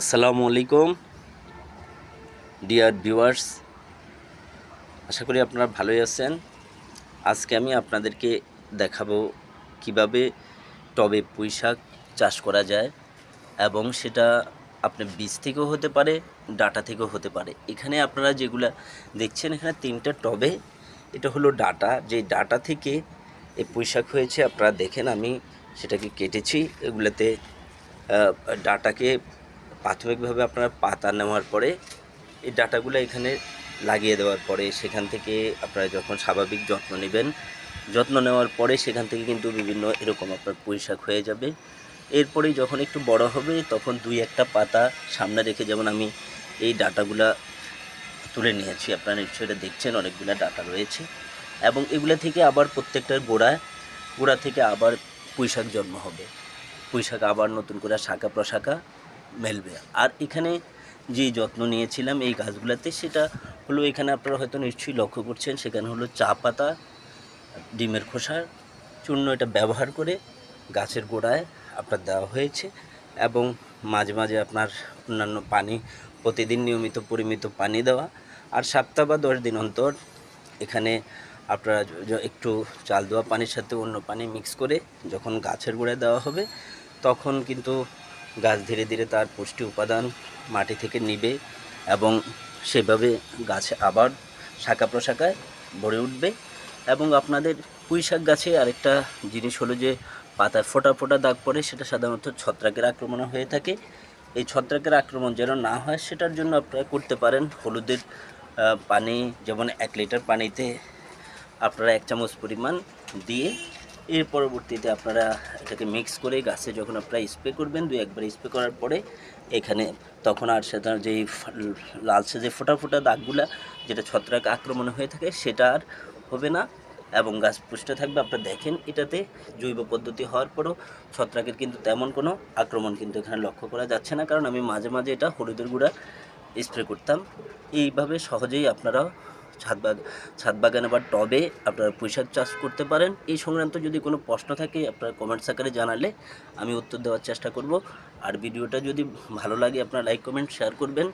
আসসালামু আলাইকুম। Dear viewers আশা করি আপনারা ভালোই আছেন। আজকে আমি আপনাদেরকে দেখাবো কীভাবে টবে পুঁই শাক চাষ করা যায় এবং সেটা আপনার বীজ থেকেও হতে পারে, ডাটা থেকেও হতে পারে। এখানে আপনারা যেগুলা দেখছেন, এখানে তিনটা টবে, এটা হলো ডাটা। যে ডাটা থেকে এই পুঁই শাক হয়েছে, আপনারা দেখেন আমি সেটাকে কেটেছি। এগুলাতে ডাটাকে প্রাথমিকভাবে আপনার পাতা নেওয়ার পরে এই ডাটাগুলো এখানে লাগিয়ে দেওয়ার পরে সেখান থেকে আপনারা যখন স্বাভাবিক যত্ন নেবেন, যত্ন নেওয়ার পরে সেখান থেকে কিন্তু বিভিন্ন এরকম আপনার পুঁই শাক হয়ে যাবে। এরপরে যখন একটু বড় হবে তখন দুই একটা পাতা সামনে রেখে যেমন আমি এই ডাটাগুলা তুলে নিয়েছি, আপনারা নিশ্চয়ই এটা দেখছেন, অনেকগুলো ডাটা রয়েছে। এবং এগুলো থেকে আবার প্রত্যেকটার গোড়া গোড়া থেকে আবার পুঁই শাক জন্ম হবে। পুঁই শাক আবার নতুন করে শাখা প্রশাখা মেলবে। আর এখানে যে যত্ন নিয়েছিলাম এই গাছগুলোতে, সেটা হলো এখানে আপনারা হয়তো নিশ্চয়ই লক্ষ্য করছেন, সেখানে হলো চা পাতা, ডিমের খোসার চূর্ণ এটা ব্যবহার করে গাছের গোড়ায় আপনার দেওয়া হয়েছে এবং মাঝে মাঝে আপনার অন্যান্য পানি, প্রতিদিন নিয়মিত পরিমিত পানি দেওয়া। আর সপ্তাহ বা দশ দিন অন্তর এখানে আপনারা একটু চাল দেওয়া পানির সাথে অন্য পানি মিক্স করে যখন গাছের গোড়ায় দেওয়া হবে, তখন কিন্তু গাছ ধীরে ধীরে তার পুষ্টি উপাদান মাটি থেকে নিবে এবং সেভাবে গাছে আবার শাখা প্রশাখায় ভরে উঠবে। এবং আপনাদের পুঁই শাক গাছে আরেকটা জিনিস হলো যে পাতায় ফোটা ফোটা দাগ পড়ে, সেটা সাধারণত ছত্রাকের আক্রমণে হয়ে থাকে। এই ছত্রাকের আক্রমণ যেন না হয়, সেটার জন্য আপনারা করতে পারেন হলুদের পানি, যেমন এক লিটার পানিতে আপনারা এক চামচ পরিমাণ দিয়ে এর পরবর্তীতে আপনারা এটাকে মিক্স করে গাছে যখন আপনারা স্প্রে করবেন, দুই একবার স্প্রে করার পরে এখানে তখন আর সেটা যেই লালচে যে ফোটা ফোটা দাগগুলা, যেটা ছত্রাক আক্রমণ হয়ে থাকে, সেটা আর হবে না। এবং গাছ পুষ্ট থাকবে। আপনারা দেখেন, এটাতে জৈব পদ্ধতি হওয়ার পরও ছত্রাকের কিন্তু তেমন কোনো আক্রমণ কিন্তু এখানে লক্ষ্য করা যাচ্ছে না। কারণ আমি মাঝে মাঝে এটা হলুদের গুঁড়া স্প্রে করতাম। এইভাবে সহজেই আপনারা ছাদ ছাদ বাগানে বা টবে আপনারা পুঁইশাক চাষ করতে পারেন। এই সংক্রান্ত যদি কোনো প্রশ্ন থাকে, আপনারা কমেন্টস আকারে জানালে আমি উত্তর দেওয়ার চেষ্টা করব। আর ভিডিওটা যদি ভালো লাগে, আপনারা লাইক কমেন্ট শেয়ার করবেন।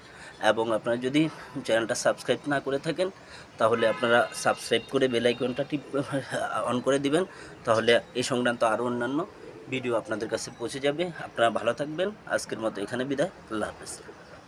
এবং আপনারা যদি চ্যানেলটা সাবস্ক্রাইব না করে থাকেন, তাহলে আপনারা সাবস্ক্রাইব করে বেল আইকনটা টিপ অন করে দিবেন। তাহলে এই সংক্রান্ত আরও অন্যান্য ভিডিও আপনাদের কাছে পৌঁছে যাবে। আপনারা ভালো থাকবেন। আজকের মতো এখানে বিদায়। আল্লাহ হাফেজ।